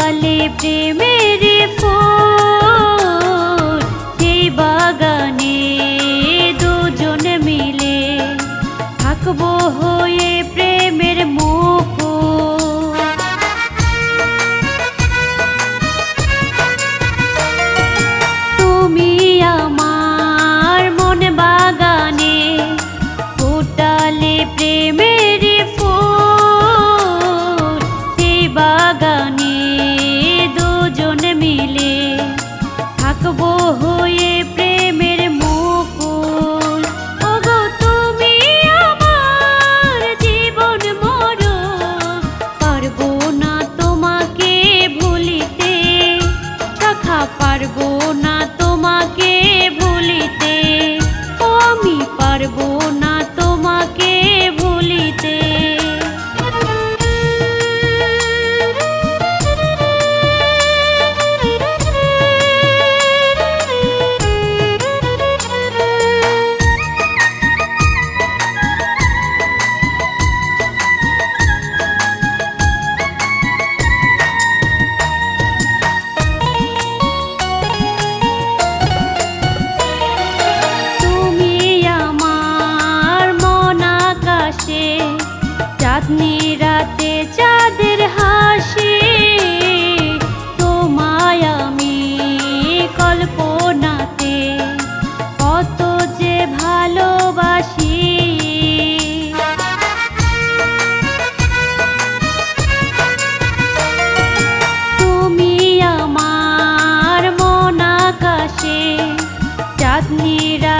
ডালে প্রেমের ফুল যে বাগান পারব না তোমাকে ভুলিতে।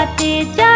হাতে চা